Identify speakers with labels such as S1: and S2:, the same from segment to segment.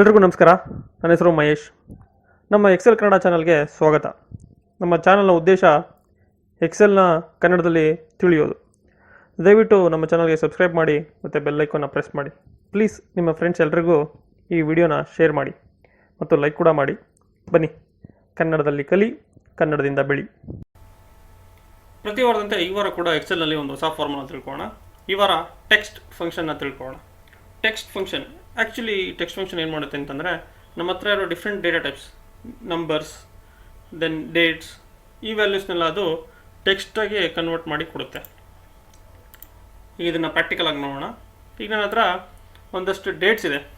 S1: ಎಲ್ರಿಗೂ ನಮಸ್ಕಾರ. ನನ್ನ ಹೆಸರು ಮಹೇಶ್. ನಮ್ಮ ಎಕ್ಸೆಲ್ ಕನ್ನಡ ಚಾನಲ್ಗೆ ಸ್ವಾಗತ. ನಮ್ಮ ಚಾನಲ್ನ ಉದ್ದೇಶ ಎಕ್ಸೆಲ್ನ ಕನ್ನಡದಲ್ಲಿ ತಿಳಿಯೋದು. ದಯವಿಟ್ಟು ನಮ್ಮ ಚಾನಲ್ಗೆ ಸಬ್ಸ್ಕ್ರೈಬ್ ಮಾಡಿ ಮತ್ತು ಬೆಲ್ಲೈಕನ್ನ ಪ್ರೆಸ್ ಮಾಡಿ. ಪ್ಲೀಸ್ ನಿಮ್ಮ ಫ್ರೆಂಡ್ಸ್ ಎಲ್ರಿಗೂ ಈ ವಿಡಿಯೋನ ಶೇರ್ ಮಾಡಿ ಮತ್ತು ಲೈಕ್ ಕೂಡ ಮಾಡಿ. ಬನ್ನಿ. ಕನ್ನಡದಲ್ಲಿ ಕಲಿ, ಕನ್ನಡದಿಂದ ಬೆಳಿ. ಪ್ರತಿ ವಾರದಂತೆ ಈ ವಾರ ಕೂಡ ಎಕ್ಸೆಲ್ನಲ್ಲಿ ಒಂದು ಹೊಸ ಫಾರ್ಮನ್ನ ತಿಳ್ಕೊಳ್ಳೋಣ. ಈ ವಾರ ಟೆಕ್ಸ್ಟ್ ಫಂಕ್ಷನ್ನ ತಿಳ್ಕೊಳ್ಳೋಣ. Text function actually text function ಏನು ಮಾಡುತ್ತೆ ಅಂತಂದರೆ, ನಮ್ಮ ಹತ್ರ ಇರೋ different data types numbers then dates ಈ ವ್ಯಾಲ್ಯೂಸ್ನೆಲ್ಲ ಅದು ಟೆಕ್ಸ್ಟಾಗಿ ಕನ್ವರ್ಟ್ ಮಾಡಿ ಕೊಡುತ್ತೆ. ಈಗ ಇದನ್ನು ಪ್ರಾಕ್ಟಿಕಲಾಗಿ ನೋಡೋಣ. ಈಗ ನನ್ನ ಹತ್ರ ಒಂದಷ್ಟು ಡೇಟ್ಸ್ ಇದೆ.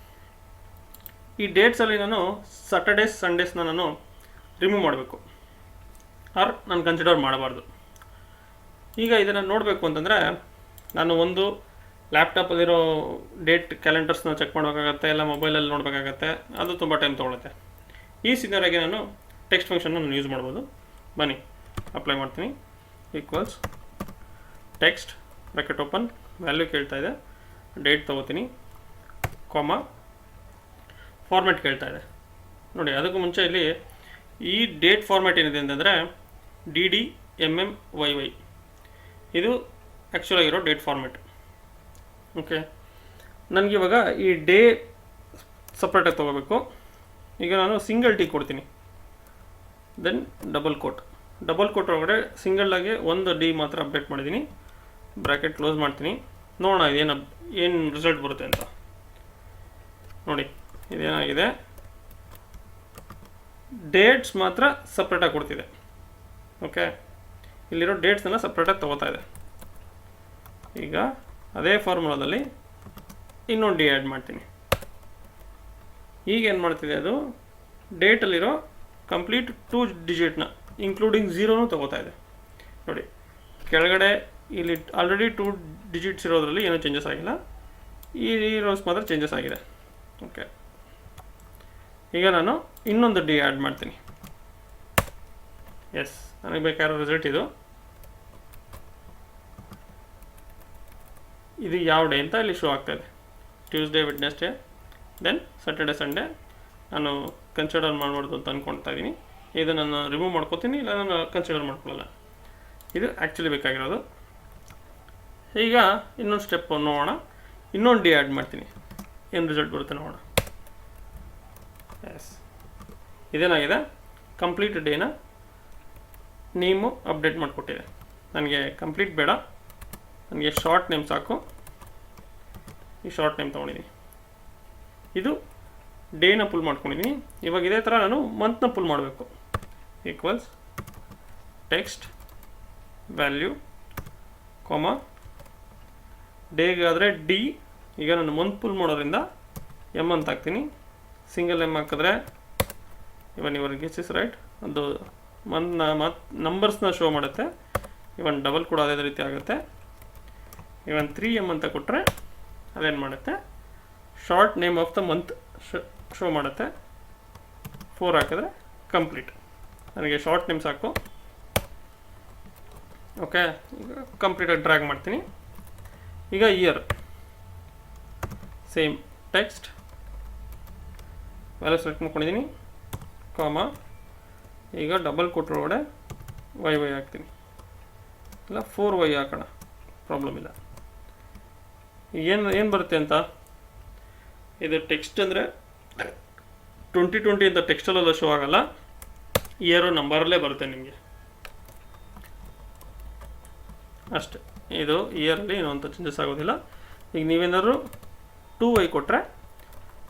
S1: ಈ ಡೇಟ್ಸಲ್ಲಿ ನಾನು ಸಾಟರ್ಡೇಸ್ ಸಂಡೇಸ್ನ ನಾನು ರಿಮೂವ್ ಮಾಡಬೇಕು. ಆರ್ ನಾನು ಕನ್ಸಿಡರ್ ಮಾಡಬಾರ್ದು. ಈಗ ಇದನ್ನು ನೋಡಬೇಕು ಅಂತಂದರೆ, ನಾನು ಒಂದು ಲ್ಯಾಪ್ಟಾಪಲ್ಲಿರೋ ಡೇಟ್ ಕ್ಯಾಲೆಂಡರ್ಸ್ನ ಚೆಕ್ ಮಾಡಬೇಕಾಗತ್ತೆ, ಇಲ್ಲ ಮೊಬೈಲಲ್ಲಿ ನೋಡಬೇಕಾಗತ್ತೆ, ಅದು ತುಂಬ ಟೈಮ್ ತೊಗೊಳುತ್ತೆ. ಈ ಸಿನಾರಿಗೆ ನಾನು ಟೆಕ್ಸ್ಟ್ ಫಂಕ್ಷನ್ ನಾನು ಯೂಸ್ ಮಾಡ್ಬೋದು. ಬನ್ನಿ ಅಪ್ಲೈ ಮಾಡ್ತೀನಿ. Equals text bracket open value ಕೇಳ್ತಾ ಇದೆ. ಡೇಟ್ ತೊಗೋತೀನಿ. ಕಾಮ ಫಾರ್ಮ್ಯಾಟ್ ಕೇಳ್ತಾ ಇದೆ. ನೋಡಿ, ಅದಕ್ಕೂ ಮುಂಚೆ ಇಲ್ಲಿ ಈ ಡೇಟ್ ಫಾರ್ಮ್ಯಾಟ್ ಏನಿದೆ ಅಂತಂದರೆ D D M M Y Y ಇದು ಆ್ಯಕ್ಚುಲಾಗಿರೋ ಡೇಟ್ ಫಾರ್ಮ್ಯಾಟ್ ಓಕೆ ನನಗೆ ಇವಾಗ ಈ ಡೇ ಸಪ್ರೇಟಾಗಿ ತೊಗೋಬೇಕು. ಈಗ ನಾನು ಸಿಂಗಲ್ ಟೀ ಕೊಡ್ತೀನಿ. Then double quote double quote ಒಳಗಡೆ ಸಿಂಗಲ್ ಆಗಿ ಒಂದು ಡಿ ಮಾತ್ರ ಅಪ್ಡೇಟ್ ಮಾಡಿದ್ದೀನಿ ಬ್ರ್ಯಾಕೆಟ್ ಕ್ಲೋಸ್ ಮಾಡ್ತೀನಿ. ನೋಡೋಣ ಇದೇನು, ಏನು ರಿಸಲ್ಟ್ ಬರುತ್ತೆ ಅಂತ. ನೋಡಿ, ಇದೇನಾಗಿದೆ? ಡೇಟ್ಸ್ ಮಾತ್ರ ಸಪ್ರೇಟಾಗಿ ಕೊಡ್ತಿದೆ. ಓಕೆ ಇಲ್ಲಿರೋ ಡೇಟ್ಸನ್ನು ಸಪ್ರೇಟಾಗಿ ತೊಗೋತಾ ಇದೆ. ಈಗ ಅದೇ ಫಾರ್ಮುಲಾದಲ್ಲಿ ಇನ್ನೊಂದು ಡಿ ಆ್ಯಡ್ ಮಾಡ್ತೀನಿ. ಈಗ ಏನು ಮಾಡ್ತಿದೆ ಅದು? ಡೇಟಲ್ಲಿರೋ ಕಂಪ್ಲೀಟ್ ಟೂ ಡಿಜಿಟ್ನ ಇನ್ಕ್ಲೂಡಿಂಗ್ ಝೀರೋನು ತೊಗೋತಾ ಇದೆ. ನೋಡಿ, ಕೆಳಗಡೆ ಇಲ್ಲಿ ಆಲ್ರೆಡಿ ಟೂ ಡಿಜಿಟ್ಸ್ ಇರೋದ್ರಲ್ಲಿ ಏನೂ ಚೇಂಜಸ್ ಆಗಿಲ್ಲ. ಈ ರೋಸ್ ಮಾತ್ರ ಚೇಂಜಸ್ ಆಗಿದೆ. ಓಕೆ ಈಗ ನಾನು ಇನ್ನೊಂದು ಡಿ ಆ್ಯಡ್ ಮಾಡ್ತೀನಿ. ಎಸ್ ನನಗೆ ಬೇಕಾಗಿರೋ ರಿಸಲ್ಟ್ ಇದು. ಇದು ಯಾವ ಡೇ ಅಂತ ಇಲ್ಲಿ ಶೋ ಆಗ್ತಾಯಿದೆ Tuesday Wednesday then Saturday Sunday ನಾನು ಕನ್ಸಿಡರ್ ಮಾಡಬಾರ್ದು ಅಂತ ಅಂದ್ಕೊಳ್ತಾ ಇದ್ದೀನಿ. ಇದು ನಾನು ರಿಮೂವ್ ಮಾಡ್ಕೋತೀನಿ, ಇಲ್ಲ ನಾನು ಕನ್ಸಿಡರ್ ಮಾಡ್ಕೊಳ್ಳಲ್ಲ. ಇದು ಆ್ಯಕ್ಚುಲಿ ಬೇಕಾಗಿರೋದು. ಈಗ ಇನ್ನೊಂದು ಸ್ಟೆಪ್ ನೋಡೋಣ. ಇನ್ನೊಂದು ಡಿ ಆ್ಯಡ್ ಮಾಡ್ತೀನಿ. ಏನು ರಿಸಲ್ಟ್ ಬರುತ್ತೆ ನೋಡೋಣ. ಎಸ್ ಇದೇನಾಗಿದೆ? ಕಂಪ್ಲೀಟ್ ಡೇನ ನೇಮು ಅಪ್ಡೇಟ್ ಮಾಡಿಕೊಟ್ಟಿದೆ ನನಗೆ ಕಂಪ್ಲೀಟ್ ಬೇಡ. ನನಗೆ ಶಾರ್ಟ್ ನೇಮ್ ಸಾಕು. ಈ ಶಾರ್ಟ್ ನೇಮ್ ತೊಗೊಂಡಿದ್ದೀನಿ ಇದು ಡೇನ ಪುಲ್ ಮಾಡ್ಕೊಂಡಿದ್ದೀನಿ ಇವಾಗ ಇದೇ ಥರ ನಾನು ಮಂತ್ನ ಪುಲ್ ಮಾಡಬೇಕು. ಈಕ್ವಲ್ಸ್ ಟೆಕ್ಸ್ಟ್ ವ್ಯಾಲ್ಯೂ ಕಾಮ ಡೇಗಾದರೆ ಡಿ ಈಗ ನಾನು ಮಂತ್ ಪುಲ್ ಮಾಡೋದ್ರಿಂದ ಎಂ ಅಂತ ಹಾಕ್ತೀನಿ. ಸಿಂಗಲ್ ಎಂ ಹಾಕಿದ್ರೆ even even guess is right ಅದು ಮಂತ್ನ ಮತ್ ನಂಬರ್ಸ್ನ ಶೋ ಮಾಡುತ್ತೆ. ಇವನ್ ಡಬಲ್ ಕೂಡ ಅದೇ ರೀತಿ ಆಗುತ್ತೆ. ಇವನ್ ತ್ರೀ ಎಂ ಅಂತ ಕೊಟ್ಟರೆ ಅದೇನು ಮಾಡುತ್ತೆ? Short name of the month show ಮಾಡುತ್ತೆ. ಫೋರ್ ಹಾಕಿದ್ರೆ ಕಂಪ್ಲೀಟ್ ನನಗೆ ಶಾರ್ಟ್ ನೇಮ್ ಸಾಕು. ಓಕೆ ಕಂಪ್ಲೀಟಾಗಿ ಡ್ರ್ಯಾಗ್ ಮಾಡ್ತೀನಿ. ಈಗ year same text value select ಮಾಡ್ಕೊಂಡಿದ್ದೀನಿ ಕಾಮ ಈಗ ಡಬಲ್ ಕೊಟ್ಟರೊಳಗಡೆ ವೈ ವೈ ಹಾಕ್ತೀನಿ. ಇಲ್ಲ ಫೋರ್ ವೈ ಹಾಕೋಣ. ಪ್ರಾಬ್ಲಮ್ ಇಲ್ಲ. ಏನು ಏನು ಬರುತ್ತೆ ಅಂತ? ಇದು ಟೆಕ್ಸ್ಟ್ ಅಂದರೆ ಟ್ವೆಂಟಿ ಟ್ವೆಂಟಿ ಅಂತ ಟೆಕ್ಸ್ಟಲ್ಲೆಲ್ಲ ಶೋ ಆಗಲ್ಲ. ಇಯರು ನಂಬರಲ್ಲೇ ಬರುತ್ತೆ ನಿಮಗೆ. ಅಷ್ಟೆ. ಇದು ಇಯರಲ್ಲಿ ಏನೋ ಅಂತ ಚೇಂಜಸ್ ಆಗೋದಿಲ್ಲ. ಈಗ ನೀವೇನಾದ್ರು ಟೂ ವೈ ಕೊಟ್ಟರೆ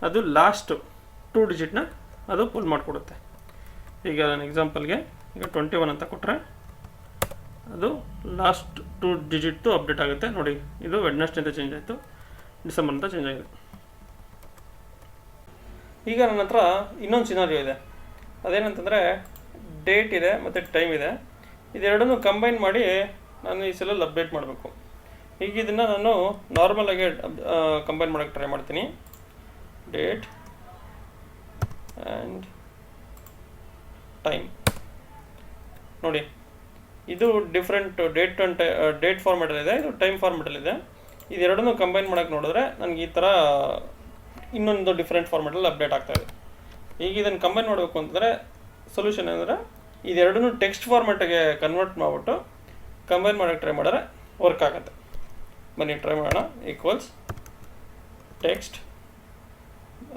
S1: ಅದು ಲಾಸ್ಟು ಟೂ ಡಿಜಿಟ್ನ ಅದು ಪುಲ್ ಮಾಡಿಕೊಡುತ್ತೆ. ಈಗ ನಾನು ಎಕ್ಸಾಂಪಲ್ಗೆ ಈಗ ಟ್ವೆಂಟಿ ಒನ್ ಅಂತ ಕೊಟ್ಟರೆ ಅದು ಲಾಸ್ಟ್ ಟು ಡಿಜಿಟ್ದು ಅಪ್ಡೇಟ್ ಆಗುತ್ತೆ. ನೋಡಿ, ಇದು ವೆಡ್ನೆಸ್ಡೇ ಅಂತ ಚೇಂಜ್ ಆಯಿತು. ಡಿಸೆಂಬರ್ ಅಂತ ಚೇಂಜ್ ಆಗಿದೆ. ಈಗ ನನ್ನ ಹತ್ರ ಇನ್ನೊಂದು ಸಿನಾರಿಯೋ ಇದೆ. ಅದೇನಂತಂದರೆ ಡೇಟ್ ಇದೆ ಮತ್ತು ಟೈಮ್ ಇದೆ. ಇದೆರಡನ್ನೂ ಕಂಬೈನ್ ಮಾಡಿ ನಾನು ಈ ಸಲ ಅಪ್ಡೇಟ್ ಮಾಡಬೇಕು. ಈಗ ಇದನ್ನು ನಾನು ನಾರ್ಮಲಾಗಿ ಕಂಬೈನ್ ಮಾಡೋಕ್ಕೆ ಟ್ರೈ ಮಾಡ್ತೀನಿ. ಡೇಟ್ ಆ್ಯಂಡ್ ಟೈಮ್ ನೋಡಿ ಇದು ಡಿಫ್ರೆಂಟ್ ಡೇಟ್ ಟು ಡೇಟ್ ಫಾರ್ಮೆಟಲ್ಲಿದೆ ಇದು ಟೈಮ್ ಫಾರ್ಮೆಟಲ್ಲಿದೆ ಇದೆರಡನ್ನೂ ಕಂಬೈನ್ ಮಾಡೋಕ್ಕೆ ನೋಡಿದ್ರೆ ನನಗೆ ಈ ಥರ ಇನ್ನೊಂದು ಡಿಫ್ರೆಂಟ್ ಫಾರ್ಮೆಟಲ್ಲಿ ಅಪ್ಡೇಟ್ ಆಗ್ತಾ ಇದೆ. ಈಗ ಇದನ್ನು ಕಂಬೈನ್ ಮಾಡಬೇಕು ಅಂತಂದರೆ ಸೊಲ್ಯೂಷನ್ ಅಂದರೆ ಇದೆರಡನ್ನೂ ಟೆಕ್ಸ್ಟ್ ಫಾರ್ಮೆಟ್ಗೆ ಕನ್ವರ್ಟ್ ಮಾಡಿಬಿಟ್ಟು ಕಂಬೈನ್ ಮಾಡೋಕ್ಕೆ ಟ್ರೈ ಮಾಡಿದ್ರೆ ವರ್ಕ್ ಆಗುತ್ತೆ. ಬನ್ನಿ ಟ್ರೈ ಮಾಡೋಣ. Equals text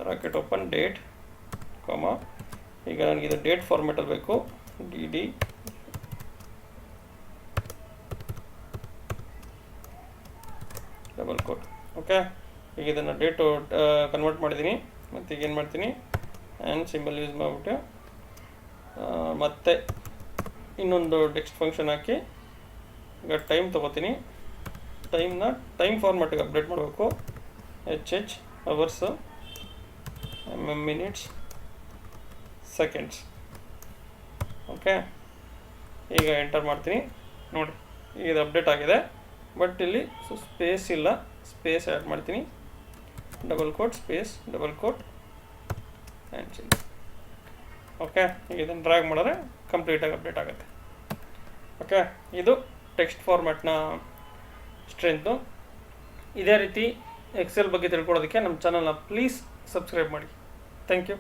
S1: bracket open date comma ಈಗ ನನಗೆ ಇದು ಡೇಟ್ ಫಾರ್ಮೆಟಲ್ಲಿ ಬೇಕು D D double quote okay ಈಗ ಇದನ್ನು ಡೇಟು ಕನ್ವರ್ಟ್ ಮಾಡಿದ್ದೀನಿ ಮತ್ತು ಈಗ ಏನು ಮಾಡ್ತೀನಿ? ಆ್ಯಂಡ್ ಸಿಂಬಲ್ ಯೂಸ್ ಮಾಡಿಬಿಟ್ಟು ಮತ್ತೆ ಇನ್ನೊಂದು ಟೆಕ್ಸ್ಟ್ ಫಂಕ್ಷನ್ ಹಾಕಿ ಈಗ ಟೈಮ್ ತೊಗೋತೀನಿ. ಟೈಮ್ನ ಟೈಮ್ ಫಾರ್ಮೆಟಿಗೆ ಅಪ್ಡೇಟ್ ಮಾಡಬೇಕು. H H hours minutes seconds okay ಈಗ ಎಂಟರ್ ಮಾಡ್ತೀನಿ. ನೋಡಿ, ಈಗ ಇದು ಅಪ್ಡೇಟ್ ಆಗಿದೆ. ಬಟ್ ಇಲ್ಲಿ ಸೊ ಸ್ಪೇಸ್ ಇಲ್ಲ. ಸ್ಪೇಸ್ ಆ್ಯಡ್ ಮಾಡ್ತೀನಿ. Double quote space double quote and chill okay ಇದನ್ನು ಡ್ರ್ಯಾಗ್ ಮಾಡಿದ್ರೆ ಕಂಪ್ಲೀಟಾಗಿ ಅಪ್ಡೇಟ್ ಆಗುತ್ತೆ. ಓಕೆ ಇದು ಟೆಕ್ಸ್ಟ್ ಫಾರ್ಮ್ಯಾಟ್ನ ಸ್ಟ್ರೆಂತು ಇದೇ ರೀತಿ ಎಕ್ಸೆಲ್ ಬಗ್ಗೆ ತಿಳ್ಕೊಳ್ಳೋದಕ್ಕೆ ನಮ್ಮ ಚಾನಲ್ನ ಪ್ಲೀಸ್ ಸಬ್ಸ್ಕ್ರೈಬ್ ಮಾಡಿ. Thank you